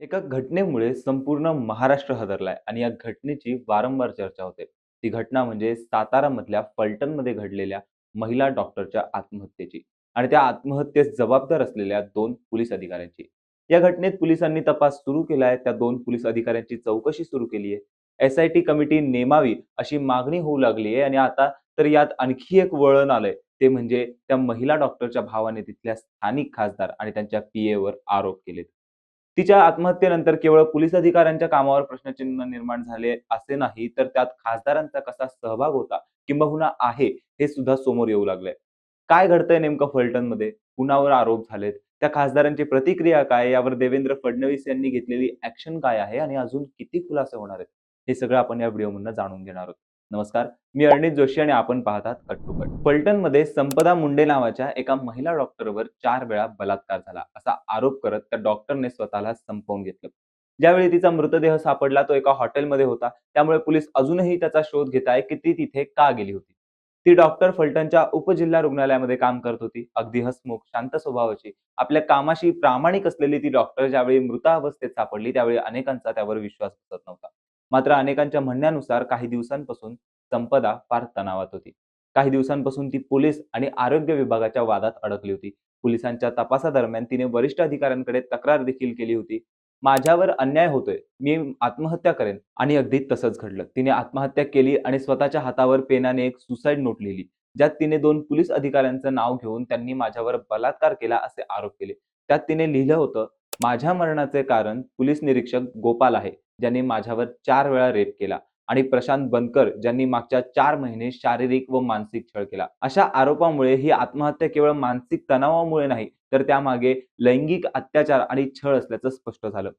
एका घटनेमुळे संपूर्ण महाराष्ट्र हादरलाय आणि या घटनेची वारंवार चर्चा होते. ती घटना म्हणजे सातारामधल्या फलटणमध्ये घडलेल्या महिला डॉक्टरच्या आत्महत्येची आणि त्या आत्महत्येस जबाबदार असलेल्या दोन पोलीस अधिकाऱ्यांची. या घटनेत पोलिसांनी तपास सुरू केलाय. त्या दोन पोलीस अधिकाऱ्यांची चौकशी सुरू केली आहे. एस-आय-टी कमिटी नेमावी अशी मागणी होऊ लागली आहे आणि आता तर यात आणखी एक वळण आलंय. ते म्हणजे त्या महिला डॉक्टरच्या भावाने तिथल्या स्थानिक खासदार आणि त्यांच्या पीएवर आरोप केलेत. तिच्या आत्महत्येनंतर केवळ पोलीस अधिकाऱ्यांच्या कामावर प्रश्नचिन्ह निर्माण झाले असे नाही, तर त्यात खासदारांचा कसा सहभाग होता किंबहुना आहे, हे सुद्धा समोर येऊ लागलंय. काय घडतंय नेमकं फलटणमध्ये? कुणावर आरोप झालेत? त्या खासदारांची प्रतिक्रिया काय? यावर देवेंद्र फडणवीस यांनी घेतलेली ऍक्शन काय आहे? आणि अजून किती खुलासे होणार आहेत? हे सगळं आपण या व्हिडिओमधनं जाणून घेणार आहोत. नमस्कार, मी अरणित जोशी आणि आपण पाहतात आहात cut to cut. Sampada Munde नावाच्या एका महिला डॉक्टरवर चार वेळा बलात्कार झाला, असा आरोप करत त्या डॉक्टरने स्वतःला संपवून घेतलं. ज्यावेळी तिचा मृतदेह सापडला तो एका हॉटेलमध्ये होता. त्यामुळे पोलीस अजूनही त्याचा शोध घेत आहे की ती तिथे का गेली होती. ती डॉक्टर फलटणच्या उपजिल्हा रुग्णालयामध्ये काम करत होती. अगदी हसमुख, शांत स्वभावाची, आपल्या कामाशी प्रामाणिक असलेली ती डॉक्टर ज्यावेळी मृतावस्थेत सापडली, त्यावेळी अनेकांचा त्यावर विश्वास बसत नव्हता. मात्र अनेकांच्या म्हणण्यानुसार काही दिवसांपासून संपदा फार तणावात होती. काही दिवसांपासून ती पोलीस आणि आरोग्य विभागाच्या वादात अडकली होती. पोलिसांच्या तपासादरम्यान तिने वरिष्ठ अधिकाऱ्यांकडे तक्रार देखील केली होती. माझ्यावर अन्याय होतोय, मी आत्महत्या करेन आणि अगदी तसंच घडलं. तिने आत्महत्या केली आणि स्वतःच्या हातावर पेनाने एक सुसाईड नोट लिहिली, ज्यात तिने दोन पोलीस अधिकाऱ्यांचं नाव घेऊन त्यांनी माझ्यावर बलात्कार केला असे आरोप केले. त्यात तिने लिहिलं होतं, माझ्या मरणाचे कारण पोलीस निरीक्षक गोपाल आहे, ज्यांनी माझ्यावर चार वेळा रेप केला आणि प्रशांत बनकर ज्यांनी मागच्या चार महिने शारीरिक व मानसिक छळ केला. अशा आरोपामुळे ही आत्महत्या केवळ मानसिक तणावामुळे नाही, तर त्यामागे लैंगिक अत्याचार आणि छळ असल्याचं स्पष्ट झालं.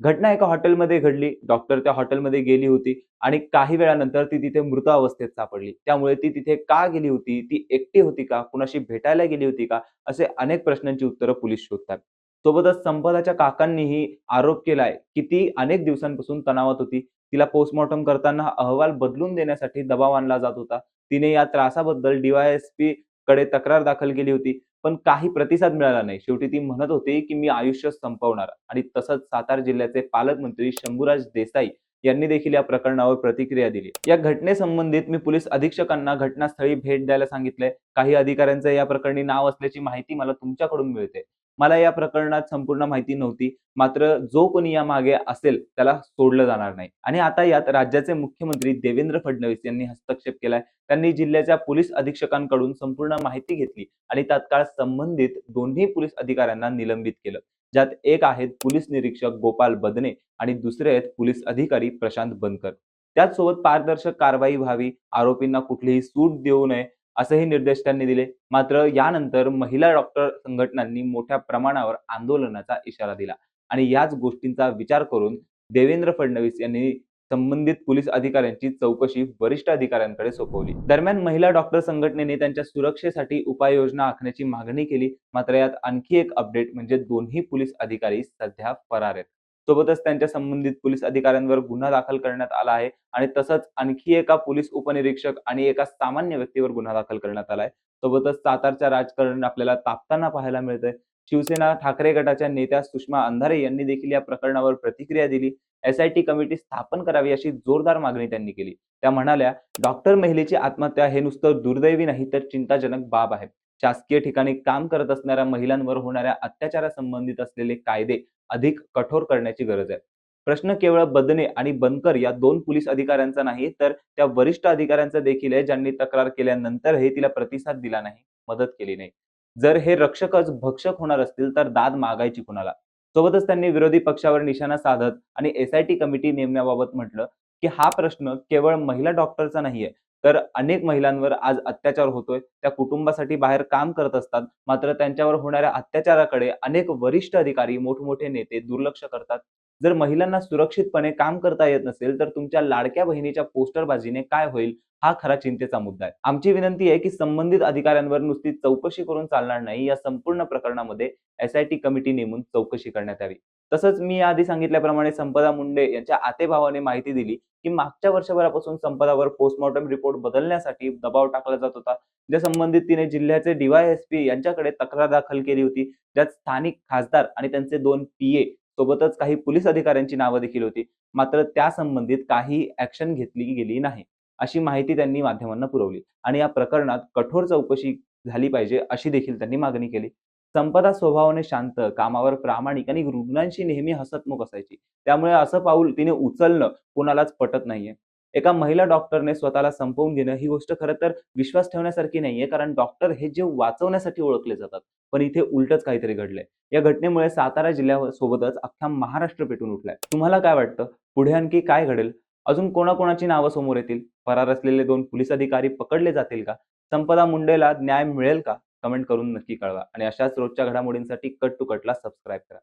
घटना एका हॉटेलमध्ये घडली. डॉक्टर त्या हॉटेलमध्ये गेली होती आणि काही वेळानंतर ती तिथे मृत अवस्थेत सापडली. त्यामुळे ती तिथे का गेली होती? ती एकटी होती का? कुणाशी भेटायला गेली होती का? असे अनेक प्रश्नांची उत्तरं पोलीस शोधतात. सोबतच संपदाच्या काकांनीही आरोप केलाय की ती अनेक दिवसांपासून तणावात होती. तिला पोस्टमॉर्टम करताना अहवाल बदलून देण्यासाठी दबाव आणला जात होता. तिने या त्रासाबद्दल डीवायएसपी कडे तक्रार दाखल केली होती, पण काही प्रतिसाद मिळाला नाही. शेवटी ती म्हणत होती की मी आयुष्य संपवणार आणि तसंच सातारा जिल्ह्याचे पालकमंत्री शंभूराज देसाई यांनी देखील या प्रकरणावर प्रतिक्रिया दिली. या घटनेसंबंधित मी पोलीस अधीक्षकांना घटनास्थळी भेट द्यायला सांगितलंय. काही अधिकाऱ्यांचं या प्रकरणी नाव असल्याची माहिती मला तुमच्याकडून मिळते. मला या प्रकरणात संपूर्ण माहिती नव्हती. मात्र जो कोणी या मागे असेल त्याला सोडलं जाणार नाही. आणि आता यात राज्याचे मुख्यमंत्री देवेंद्र फडणवीस यांनी हस्तक्षेप केलाय. त्यांनी जिल्ह्याच्या पोलीस अधीक्षकांकडून संपूर्ण माहिती घेतली आणि तात्काळ संबंधित दोन्ही पोलीस अधिकाऱ्यांना निलंबित केलं. ज्यात एक आहेत पोलीस निरीक्षक गोपाल बदने आणि दुसरे आहेत पोलीस अधिकारी प्रशांत बनकर. त्याचसोबत पारदर्शक कारवाई व्हावी, आरोपींना कुठलीही सूट देऊ नये असेही निर्देश त्यांनी दिले. मात्र यानंतर महिला डॉक्टर संघटनांनी मोठ्या प्रमाणावर आंदोलनाचा इशारा दिला आणि याच गोष्टींचा विचार करून देवेंद्र फडणवीस यांनी संबंधित पोलीस अधिकाऱ्यांची चौकशी वरिष्ठ अधिकाऱ्यांकडे सोपवली. दरम्यान महिला डॉक्टर संघटनेने त्यांच्या सुरक्षेसाठी उपाययोजना आखण्याची मागणी केली. मात्र यात आणखी एक अपडेट म्हणजे दोन्ही पोलीस अधिकारी सध्या फरार आहेत. सोबतच त्यांच्या संबंधित पोलीस अधिकाऱ्यांवर गुन्हा दाखल करण्यात आला आहे आणि तसंच आणखी एका पोलीस उपनिरीक्षक आणि एका सामान्य व्यक्तीवर गुन्हा दाखल करण्यात आलाय. सोबतच सातारच्या राजकारण आपल्याला तापताना पाहायला मिळतंय. शिवसेना ठाकरे गटाच्या नेत्या सुषमा अंधारे यांनी देखील या प्रकरणावर प्रतिक्रिया दिली. एस-आय-टी कमिटी स्थापन करावी अशी जोरदार मागणी त्यांनी केली. त्या म्हणाल्या, डॉक्टर महिलेची आत्महत्या हे नुसतं दुर्दैवी नाही तर चिंताजनक बाब आहे. शासकीय ठिकाणी काम करत असणाऱ्या महिलांवर होणाऱ्या अत्याचारासंबंधित असलेले कायदे अधिक कठोर करण्याची गरज आहे. प्रश्न केवळ बदने आणि बनकर या दोन पोलीस अधिकाऱ्यांचा नाही, तर त्या वरिष्ठ अधिकाऱ्यांचा देखील आहे, ज्यांनी तक्रार केल्यानंतरही तिला प्रतिसाद दिला नाही, मदत केली नाही. जर हे रक्षकच भक्षक होणार असतील तर दाद मागायची कुणाला? सोबतच त्यांनी विरोधी पक्षावर निशाणा साधत आणि एस-आय-टी कमिटी नेमण्याबाबत म्हटलं की हा प्रश्न केवळ महिला डॉक्टरचा नाहीये, तर अनेक महिलांवर आज अत्याचार होतोय. त्या कुटुंबासाठी बाहेर काम करत असतात. मात्र त्यांच्यावर होणाऱ्या अत्याचाराकडे अनेक वरिष्ठ अधिकारी, मोठमोठे नेते दुर्लक्ष करतात. जर महिलांना सुरक्षितपणे काम करता येत नसेल, तर तुमच्या लाडक्या बहिणीच्या पोस्टरबाजीने काय होईल? हा खरा चिंतेचा मुद्दा आहे. आमची विनंती आहे की संबंधित अधिकाऱ्यांवर नुसती चौकशी करून चालणार नाही. या संपूर्ण प्रकरणामध्ये एस-आय-टी कमिटी नेमून चौकशी करण्यात यावी. तसंच मी आधी सांगितल्याप्रमाणे संपदा मुंडे यांच्या आतेभावाने माहिती दिली की मागच्या वर्षभरापासून संपदावर पोस्टमॉर्टम रिपोर्ट बदलण्यासाठी दबाव टाकला जात होता. ज्या संबंधित तिने जिल्ह्याचे डीवायएसपी यांच्याकडे तक्रार दाखल केली होती. ज्यात स्थानिक खासदार आणि त्यांचे दोन पीए सोबतच काही पोलीस अधिकाऱ्यांची नावं देखील होती. मात्र त्या संबंधित काही ऍक्शन घेतली गेली नाही अशी माहिती त्यांनी माध्यमांना पुरवली. आणि या प्रकरणात कठोर चौकशी झाली पाहिजे अशी देखील त्यांनी मागणी केली. संपदा स्वभावाने शांत कामावर प्रामाणिक आणि रुग्णांशी नेहमी हसतमुख असायची. त्यामुळे असं पाऊल तिने उचलणं कोणालाच पटत नाहीये. एका महिला डॉक्टरने स्वतःला संपवून घेणं ही गोष्ट खरं तर विश्वास ठेवण्यासारखी नाहीये कारण डॉक्टर हे जे वाचवण्यासाठी ओळखले जातात पण इथे उलटच काहीतरी घडलंय. या घटनेमुळे सातारा जिल्ह्यासोबतच अख्खा महाराष्ट्र पेटून उठलाय. तुम्हाला काय वाटतं? पुढे आणखी काय घडेल? अजून कोणाकोणाची नावं समोर येतील? फरार असलेले दोन पोलीस अधिकारी पकडले जातील का? संपदा मुंडेला न्याय मिळेल का? कमेंट करून नक्की कळवा. आणि अशाच रोजच्या घडामोडींसाठी कट टू कटला सबस्क्राईब करा.